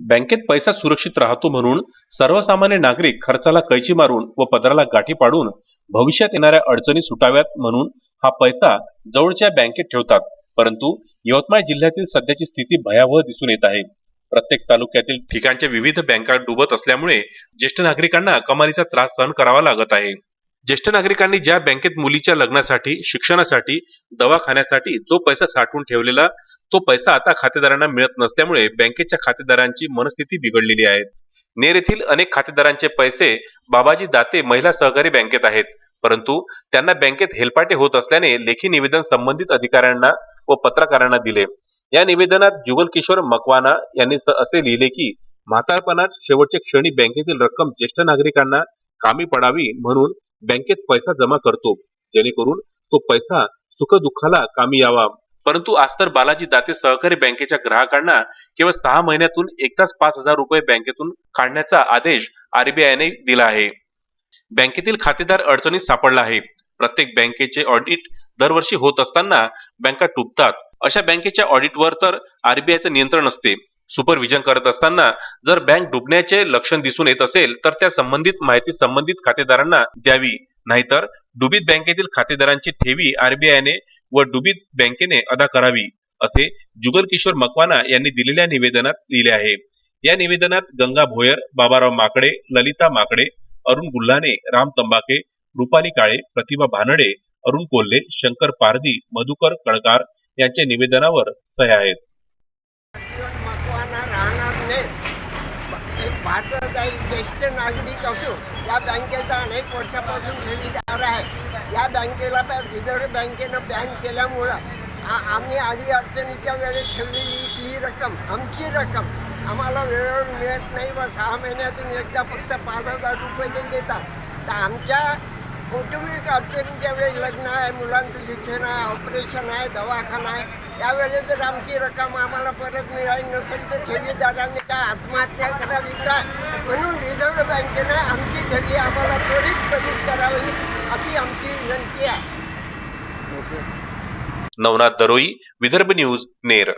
बँकेत पैसा सुरक्षित राहतो म्हणून सर्वसामान्य नागरिक खर्चाला कैची मारून व पदराला गाठी पाडून भविष्यात येणाऱ्या अडचणी सुटाव्यात म्हणून हा पैसा जवळच्या बँकेत ठेवतात. परंतु यवतमाळ जिल्ह्यातील सध्याची स्थिती भयावह दिसून येत आहे. प्रत्येक तालुक्यातील ठिकाणच्या विविध बँका डुबत असल्यामुळे ज्येष्ठ नागरिकांना कमालीचा त्रास सहन करावा लागत आहे. ज्येष्ठ नागरिकांनी ज्या बँकेत मुलीच्या लग्नासाठी शिक्षणासाठी दवाखान्यासाठी जो पैसा साठवून ठेवलेला तो पैसा आता खातेदारांना मिळत नसल्यामुळे बँकेच्या खातेदारांची मनस्थिती बिघडलेली आहे. नेर येथील अनेक खातेदारांचे पैसे बाबाजी दाते महिला सहकारी बँकेत आहेत. परंतु त्यांना बँकेत हेलपाटे होत असल्याने लेखी निवेदन संबंधित अधिकाऱ्यांना व पत्रकारांना दिले. या निवेदनात जुगल किशोर मकवाना यांनी असे लिहिले की म्हातारपणात शेवटच्या क्षणी बँकेतील रक्कम ज्येष्ठ नागरिकांना कामी पडावी म्हणून बँकेत पैसा जमा करतो. जेणेकरून तो पैसा सुखदुःखाला कामी यावा. परंतु आज तर बालाजी दाते सहकारी बँकेच्या ग्राहकांना केवळ सहा महिन्यातून एकदाच पाच हजार रुपये बँकेतून काढण्याचा आदेश आरबीआयने दिला आहे. बँकेतील खातेदार अडचणीत सापडला आहे. प्रत्येक बँकेचे ऑडिट दरवर्षी होत असताना बँका डुबतात अशा बँकेच्या ऑडिटवर तर आरबीआयचं नियंत्रण असते. सुपरविजन करत असताना जर बँक डुबण्याचे लक्षण दिसून येत असेल तर त्या संबंधित माहिती संबंधित खातेदारांना द्यावी. नाहीतर डुबीत बँकेतील खातेदारांची ठेवी आरबीआयने व डुबीत बँकेने अदा करावी असे जुगल किशोर मकवाना यांनी दिलेल्या निवेदनात लिहिले आहे. या निवेदनात गंगा भोयर बाबाराव माकडे ललिता माकडे अरुण गुल्हाने राम तंबाके रुपाली काळे प्रतिभा भानडे अरुण कोल्हे शंकर पारदी मधुकर कणकार यांच्या निवेदनावर सह्या आहेत. भारताचा ज्येष्ठ नागरिक असून या बँकेचा अनेक वर्षापासून ठेवीदार आहे. या बँकेला रिझर्व्ह बँकेनं बँक केल्यामुळं आ- आम्ही आधी अडचणीच्या वेळेस ठेवलेली ती रक्कम आमची रक्कम आम्हाला वेळेवर मिळत नाही व सहा महिन्यातून एकदा फक्त पाच हजार रुपये ते देतात. तर आमच्या कौटुंबिक अडचणीच्या वेळेस लग्न आहे मुलांचं शिक्षण आहे ऑपरेशन आहे दवाखाना आहे. यावेळेस जर आमची रक्कम आम्हाला परत मिळाली नसेल तर ठेवीदारांनी काय आत्महत्या करावी का? म्हणून रिझर्व्ह बँकेनं आमची ठेवी आम्हाला त्वरित बंदित करावी. अशी आमची विनंती आहे. नवनाथ दरोई विदर्भ न्यूज नेर.